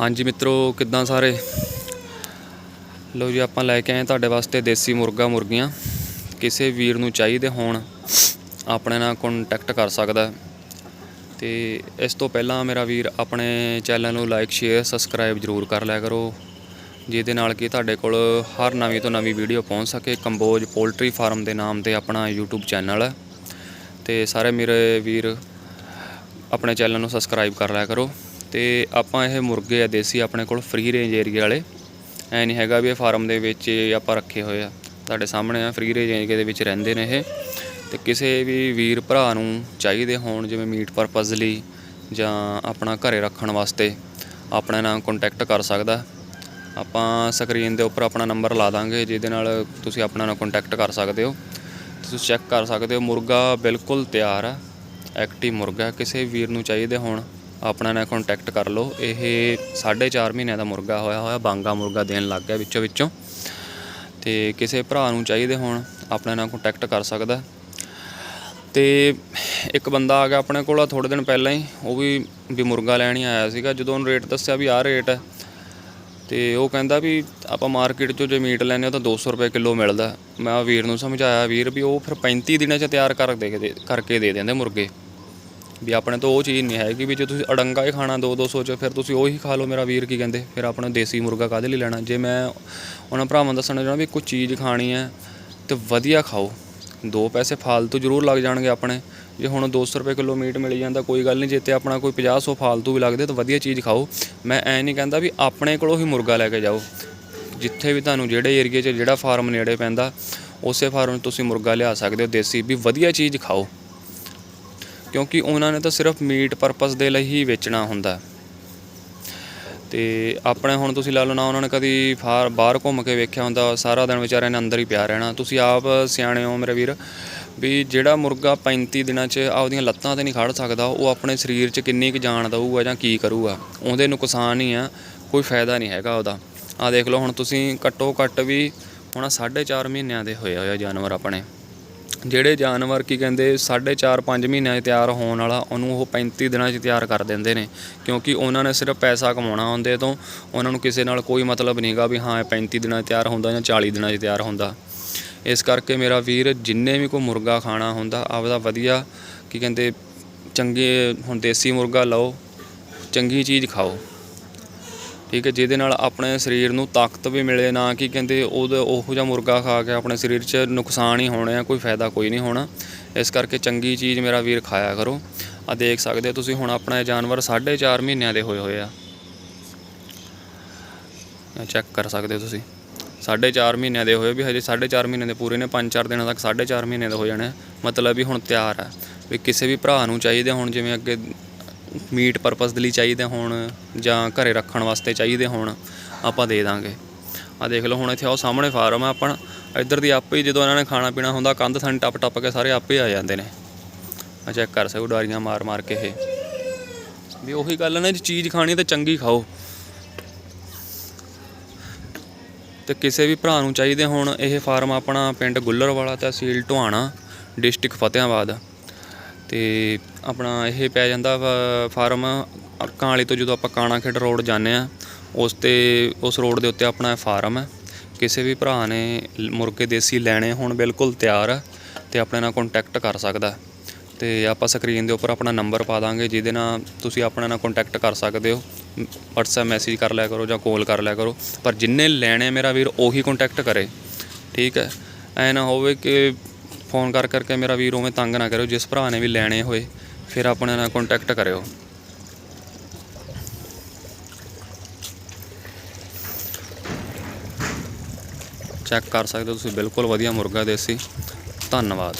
ਹਾਂਜੀ ਮਿੱਤਰੋ, ਕਿੱਦਾਂ ਸਾਰੇ? ਲਓ ਜੀ, ਆਪਾਂ ਲੈ ਕੇ ਆਏ ਤੁਹਾਡੇ ਵਾਸਤੇ ਦੇਸੀ ਮੁਰਗਾ ਮੁਰਗੀਆਂ। ਕਿਸੇ ਵੀਰ ਨੂੰ ਚਾਹੀਦੇ ਹੋਣ, ਆਪਣੇ ਨਾਲ ਕੰਟੈਕਟ ਕਰ ਸਕਦਾ ਹੈ। ਤੇ ਇਸ ਤੋਂ ਪਹਿਲਾਂ ਮੇਰਾ ਵੀਰ ਆਪਣੇ ਚੈਨਲ ਨੂੰ ਲਾਈਕ ਸ਼ੇਅਰ ਸਬਸਕ੍ਰਾਈਬ ਜ਼ਰੂਰ ਕਰ ਲਿਆ ਕਰੋ। ਜਿਹਦੇ ਨਾਲ ਕਿ ਤੁਹਾਡੇ ਕੋਲ ਹਰ ਨਵੀਂ ਤੋਂ ਨਵੀਂ ਵੀਡੀਓ ਪਹੁੰਚ ਸਕੇ। ਕੰਬੋਜ ਪੋਲਟਰੀ ਫਾਰਮ ਦੇ ਨਾਮ ਤੇ ਆਪਣਾ YouTube ਚੈਨਲ ਹੈ। ਤੇ ਸਾਰੇ ਮੇਰੇ ਵੀਰ ਆਪਣੇ ਚੈਨਲ ਨੂੰ ਸਬਸਕ੍ਰਾਈਬ ਕਰ ਲਿਆ ਕਰੋ। ਤੇ ਆਪਾਂ ਇਹ ਮੁਰਗੇ ਆ, ਦੇਸੀ ਆਪਣੇ ਕੋਲ ਫ੍ਰੀ ਰੇਂਜ ਏਰੀਆ ਵਾਲੇ। ਐ ਨਹੀਂ ਹੈਗਾ ਵੀ ਇਹ ਫਾਰਮ ਦੇ ਵਿੱਚ ਆਪਾਂ ਰੱਖੇ ਹੋਏ ਆ। ਤੁਹਾਡੇ ਸਾਹਮਣੇ ਆ ਫ੍ਰੀ ਰੇਂਜ ਏਰੀਆ ਦੇ ਵਿੱਚ ਰਹਿੰਦੇ ਨੇ ਇਹ। ਤੇ ਕਿਸੇ ਵੀ ਵੀਰ ਭਰਾ ਨੂੰ ਚਾਹੀਦੇ ਹੋਣ ਜਿਵੇਂ ਮੀਟ ਪਰਪਸ ਲਈ ਜਾਂ ਆਪਣਾ ਘਰੇ ਰੱਖਣ ਵਾਸਤੇ ਆਪਣੇ ਨਾਲ ਕੰਟੈਕਟ ਕਰ ਸਕਦਾ। ਆਪਾਂ ਸਕਰੀਨ ਦੇ ਉੱਪਰ ਆਪਣਾ ਨੰਬਰ ਲਾ ਦਾਂਗੇ, ਜਿਹਦੇ ਨਾਲ ਤੁਸੀਂ ਆਪਣਾ ਨਾਲ ਕੰਟੈਕਟ ਕਰ ਸਕਦੇ ਹੋ। ਤੁਸੀਂ ਚੈੱਕ ਕਰ ਸਕਦੇ ਹੋ, ਮੁਰਗਾ ਬਿਲਕੁਲ ਤਿਆਰ ਆ ਐਕਟਿਵ ਮੁਰਗਾ, ਕਿਸੇ ਵੀਰ ਨੂੰ ਚਾਹੀਦੇ ਹੋਣ। ਆਪਣਾ ਨਾਲ ਕੰਟੈਕਟ ਕਰ ਲਓ। ਇਹ 4.5 ਮਹੀਨਿਆਂ ਦਾ ਮੁਰਗਾ ਹੋਇਆ ਹੋਇਆ, ਬਾਂਗਾ ਮੁਰਗਾ ਦੇਣ ਲੱਗ ਗਿਆ ਵਿੱਚੋਂ ਵਿੱਚੋਂ। ਤੇ ਕਿਸੇ ਭਰਾ ਨੂੰ ਚਾਹੀਦੇ ਹੋਣ, ਆਪਣੇ ਨਾਲ ਕੰਟੈਕਟ ਕਰ ਸਕਦਾ। ਤੇ ਇੱਕ ਬੰਦਾ ਆ ਗਿਆ ਆਪਣੇ ਕੋਲ ਥੋੜੇ ਦਿਨ ਪਹਿਲਾਂ ਹੀ, ਉਹ ਵੀ ਵੀ ਮੁਰਗਾ ਲੈਣ ਹੀ ਆਇਆ ਸੀਗਾ। ਜਦੋਂ ਉਹਨੂੰ ਰੇਟ ਦੱਸਿਆ ਵੀ ਆਹ ਰੇਟ ਹੈ, ਤੇ ਉਹ ਕਹਿੰਦਾ ਵੀ ਆਪਾਂ ਮਾਰਕੀਟ 'ਚੋਂ ਜੇ ਮੀਟ ਲੈਨੇ ਆ ਤਾਂ 200 ਰੁਪਏ ਕਿਲੋ ਮਿਲਦਾ। ਮੈਂ ਵੀਰ ਨੂੰ ਸਮਝਾਇਆ, ਵੀਰ ਵੀ ਉਹ ਫਿਰ 35 ਦਿਨਾਂ 'ਚ ਤਿਆਰ ਕਰ ਦੇ- ਕਰਕੇ ਦੇ ਦਿੰਦੇ ਮੁਰਗੇ। ਵੀ ਆਪਣੇ ਤੋਂ ਉਹ ਚੀਜ਼ ਨਹੀਂ ਹੈਗੀ ਵੀ ਜੇ ਤੁਸੀਂ ਅੜੰਗਾ ਹੀ ਖਾਣਾ 2-200 ਚ, ਫਿਰ ਤੁਸੀਂ ਉਹੀ ਖਾ ਲਓ। ਮੇਰਾ ਵੀਰ ਕੀ ਕਹਿੰਦੇ? ਫਿਰ ਆਪਣਾ ਦੇਸੀ ਮੁਰਗਾ ਕਾਹਦੇ ਲਈ ਲੈਣਾ? ਜੇ ਮੈਂ ਉਹਨਾਂ ਭਰਾਵਾਂ ਨੂੰ ਦੱਸਣਾ ਚਾਹੁੰਦਾ ਵੀ ਕੋਈ ਚੀਜ਼ ਖਾਣੀ ਹੈ ਤੇ ਵਧੀਆ ਖਾਓ। ਦੋ ਪੈਸੇ ਫਾਲਤੂ ਜ਼ਰੂਰ ਲੱਗ ਜਾਣਗੇ ਆਪਣੇ। ਜੇ ਹੁਣ 200 ਰੁਪਏ ਕਿਲੋ ਮੀਟ ਮਿਲ ਜਾਂਦਾ, ਕੋਈ ਗੱਲ ਨਹੀਂ। ਜੇ ਤੇ ਆਪਣਾ ਕੋਈ 50 100 ਫਾਲਤੂ ਵੀ ਲੱਗਦੇ ਤਾਂ ਵਧੀਆ ਚੀਜ਼ ਖਾਓ। ਮੈਂ ਐ ਨਹੀਂ ਕਹਿੰਦਾ ਵੀ ਆਪਣੇ ਕੋਲੋਂ ਹੀ ਮੁਰਗਾ ਲੈ ਕੇ ਜਾਓ। ਜਿੱਥੇ ਵੀ ਤੁਹਾਨੂੰ ਜਿਹੜੇ ਏਰੀਏ 'ਚ ਜਿਹੜਾ ਫਾਰਮ ਨੇੜੇ ਪੈਂਦਾ, ਉਸੇ ਫਾਰਮ 'ਚ ਤੁਸੀਂ ਮੁਰਗਾ ਲਿਆ ਸਕਦੇ ਹੋ। ਦੇਸੀ ਵੀ ਵਧੀਆ ਚੀਜ਼ ਖਾਓ। ਕਿਉਂਕਿ ਉਹਨਾਂ ਨੇ ਤਾਂ ਸਿਰਫ ਮੀਟ ਪਰਪਸ ਦੇ ਲਈ ਹੀ ਵੇਚਣਾ ਹੁੰਦਾ। ਤੇ ਆਪਣੇ ਹੁਣ ਤੁਸੀਂ ਲਾ ਲਓ ਨਾ, ਉਹਨਾਂ ਨੇ ਕਦੀ ਫਾਰ, ਬਾਹਰ ਘੁੰਮ ਕੇ ਵੇਖਿਆ ਹੁੰਦਾ, ਸਾਰਾ ਦਿਨ ਵਿਚਾਰਿਆਂ ਨੇ ਅੰਦਰ ਹੀ ਪਿਆ ਰਹਿਣਾ। ਤੁਸੀਂ ਆਪ ਸਿਆਣੇ ਹੋ ਮੇਰੇ ਵੀਰ, ਵੀ ਜਿਹੜਾ ਮੁਰਗਾ 35 ਦਿਨਾਂ 'ਚ ਆਪਦੀਆਂ ਲੱਤਾਂ ਤੇ ਨਹੀਂ ਖੜ ਸਕਦਾ, ਉਹ ਆਪਣੇ ਸਰੀਰ 'ਚ ਕਿੰਨੀ ਕੁ ਜਾਨ ਦਊਗਾ ਜਾਂ ਕੀ ਕਰੂਗਾ? ਉਹਦੇ ਨੁਕਸਾਨ ਹੀ ਆ, ਕੋਈ ਫਾਇਦਾ ਨਹੀਂ ਹੈਗਾ ਉਹਦਾ। ਆ ਦੇਖ ਲਓ, ਹੁਣ ਤੁਸੀਂ ਘੱਟੋ ਘੱਟ ਵੀ ਹੁਣ 4.5 ਮਹੀਨਿਆਂ ਦੇ ਹੋਏ ਹੋਏ ਆ ਜਾਨਵਰ ਆਪਣੇ। ਜਿਹੜੇ ਜਾਨਵਰ ਕੀ ਕਹਿੰਦੇ 4.5 5 ਮਹੀਨਿਆਂ 'ਚ ਤਿਆਰ ਹੋਣ ਵਾਲਾ, ਉਹਨੂੰ ਉਹ 35 ਦਿਨਾਂ 'ਚ ਤਿਆਰ ਕਰ ਦਿੰਦੇ ਨੇ। ਕਿਉਂਕਿ ਉਹਨਾਂ ਨੇ ਸਿਰਫ ਪੈਸਾ ਕਮਾਉਣਾ ਹੁੰਦੇ ਤੋਂ ਉਹਨਾਂ ਨੂੰ ਕਿਸੇ ਨਾਲ ਕੋਈ ਮਤਲਬ ਨਹੀਂਗਾ ਵੀ ਹਾਂ, ਇਹ 35 ਦਿਨਾਂ 'ਚ ਤਿਆਰ ਹੁੰਦਾ ਜਾਂ 40 ਦਿਨਾਂ 'ਚ ਤਿਆਰ ਹੁੰਦਾ। ਇਸ ਕਰਕੇ ਮੇਰਾ ਵੀਰ ਜਿੰਨੇ ਵੀ ਕੋਈ ਮੁਰਗਾ ਖਾਣਾ ਹੁੰਦਾ, ਆਪਦਾ ਵਧੀਆ ਕੀ ਕਹਿੰਦੇ ਚੰਗੇ ਹੁਣ ਦੇਸੀ ਮੁਰਗਾ ਲਓ, ਚੰਗੀ ਚੀਜ਼ ਖਾਓ। ਠੀਕ ਹੈ, ਜਿਹਦੇ ਨਾਲ ਆਪਣੇ ਸਰੀਰ ਨੂੰ ਤਾਕਤ ਵੀ ਮਿਲੇ, ਨਾ ਕਿ ਕਹਿੰਦੇ ਉਹਦਾ, ਉਹੋ ਜਿਹਾ ਮੁਰਗਾ ਖਾ ਕੇ ਆਪਣੇ ਸਰੀਰ 'ਚ ਨੁਕਸਾਨ ਹੀ ਹੋਣੇ ਆ, ਕੋਈ ਫਾਇਦਾ ਕੋਈ ਨਹੀਂ ਹੋਣਾ। ਇਸ ਕਰਕੇ ਚੰਗੀ ਚੀਜ਼ ਮੇਰਾ ਵੀਰ ਖਾਇਆ ਕਰੋ। ਆ ਦੇਖ ਸਕਦੇ ਹੋ ਤੁਸੀਂ, ਹੁਣ ਆਪਣਾ ਇਹ ਜਾਨਵਰ 4.5 ਮਹੀਨਿਆਂ ਦੇ ਹੋਏ ਹੋਏ ਆ। ਚੈੱਕ ਕਰ ਸਕਦੇ ਹੋ ਤੁਸੀਂ। 4.5 ਮਹੀਨਿਆਂ ਦੇ ਹੋਏ ਵੀ ਹਜੇ 4.5 ਮਹੀਨੇ ਦੇ ਪੂਰੇ ਨੇ 5-4 ਦਿਨਾਂ ਤੱਕ 4.5 ਮਹੀਨੇ ਦੇ ਹੋ ਜਾਣੇ ਆ। ਮਤਲਬ ਵੀ ਹੁਣ ਤਿਆਰ ਆ, ਵੀ ਕਿਸੇ ਵੀ ਭਰਾ ਨੂੰ ਚਾਹੀਦੇ ਹੁਣ, ਜਿਵੇਂ ਅੱਗੇ ਮੀਟ ਪਰਪਸ ਦੇ ਲਈ ਚਾਹੀਦੇ ਹੋਣ ਜਾਂ ਘਰੇ ਰੱਖਣ ਵਾਸਤੇ ਚਾਹੀਦੇ ਹੋਣ, ਆਪਾਂ ਦੇ ਦਾਂਗੇ। ਆ ਦੇਖ ਲਓ, ਹੁਣ ਇੱਥੇ ਆਹ ਸਾਹਮਣੇ ਫਾਰਮ ਆ ਆਪਾਂ ਇੱਧਰ ਦੀ ਆਪੇ ਜਦੋਂ ਇਹਨਾਂ ਨੇ ਖਾਣਾ ਪੀਣਾ ਹੁੰਦਾ, ਕੰਧ ਥਾਂ ਟੱਪ ਟੱਪ ਕੇ ਸਾਰੇ ਆਪੇ ਆ ਜਾਂਦੇ ਨੇ। ਆ ਚੈੱਕ ਕਰ ਸਕੋ ਹੋ ਮਾਰ ਮਾਰ ਕੇ ਇਹ। ਵੀ ਉਹੀ ਗੱਲ ਨਾ, ਜੇ ਚੀਜ਼ ਖਾਣੀ ਤਾਂ ਚੰਗੀ ਖਾਓ। ਤੇ ਕਿਸੇ ਵੀ ਭਰਾ ਨੂੰ ਚਾਹੀਦੇ ਹੋਣ, ਇਹ ਫਾਰਮ ਆਪਣਾ ਪਿੰਡ ਗੁੱਲਰ ਵਾਲਾ ਤਹਿਸੀਲ ਢੁਆਣਾ, ਡਿਸਟ੍ਰਿਕਟ ਫਤਿਆਬਾਦ ਤੇ ਆਪਣਾ ਇਹ ਪੈ ਜਾਂਦਾ ਫਾਰਮ ਅੱਕਾਂ ਤੋਂ ਜਦੋਂ ਆਪਾਂ ਕਾਣਾ ਖੇਡ ਰੋਡ ਜਾਂਦੇ ਆ ਉਸ ਤੇ, ਉਸ ਰੋਡ ਦੇ ਉੱਤੇ ਆਪਣਾ ਫਾਰਮ ਹੈ। ਕਿਸੇ ਵੀ ਭਰਾ ਨੇ ਮੁਰਗੇ ਦੇਸੀ ਲੈਣੇ ਹੁਣ ਬਿਲਕੁਲ ਤਿਆਰ ਹੈ ਤੇ ਆਪਣੇ ਨਾਲ ਕੰਟੈਕਟ ਕਰ ਸਕਦਾ। ਹੈ। ਤੇ ਆਪਾਂ ਸਕਰੀਨ ਦੇ ਉੱਪਰ ਆਪਣਾ ਨੰਬਰ ਪਾ ਦਾਂਗੇ, ਜਿਹਦੇ ਨਾਲ ਤੁਸੀਂ ਆਪਣੇ ਨਾਲ ਕੰਟੈਕਟ ਕਰ ਸਕਦੇ ਹੋ। WhatsApp ਮੈਸੇਜ ਕਰ ਲਿਆ ਕਰੋ ਜਾਂ ਕਾਲ ਕਰ ਲਿਆ ਕਰੋ। ਪਰ ਜਿੰਨੇ ਲੈਣੇ ਮੇਰਾ ਵੀਰ, ਉਹੀ ਕੰਟੈਕਟ ਕਰੇ। ਠੀਕ ਹੈ। ਐ ਨਾ ਹੋਵੇ ਕਿ ਫੋਨ ਕਰ ਕਰਕੇ ਮੇਰਾ ਵੀਰ ਉਵੇਂ ਤੰਗ ਨਾ ਕਰਿਓ, ਜਿਸ ਭਰਾ ਨੇ ਵੀ ਲੈਣੇ ਹੋਏ, ਫਿਰ ਆਪਣੇ ਨਾਲ ਕੰਟੈਕਟ ਕਰਿਓ। ਚੈੱਕ ਕਰ ਸਕਦੇ ਹੋ ਤੁਸੀਂ, ਬਿਲਕੁਲ ਵਧੀਆ ਮੁਰਗਾ ਦੇਸੀ। ਧੰਨਵਾਦ।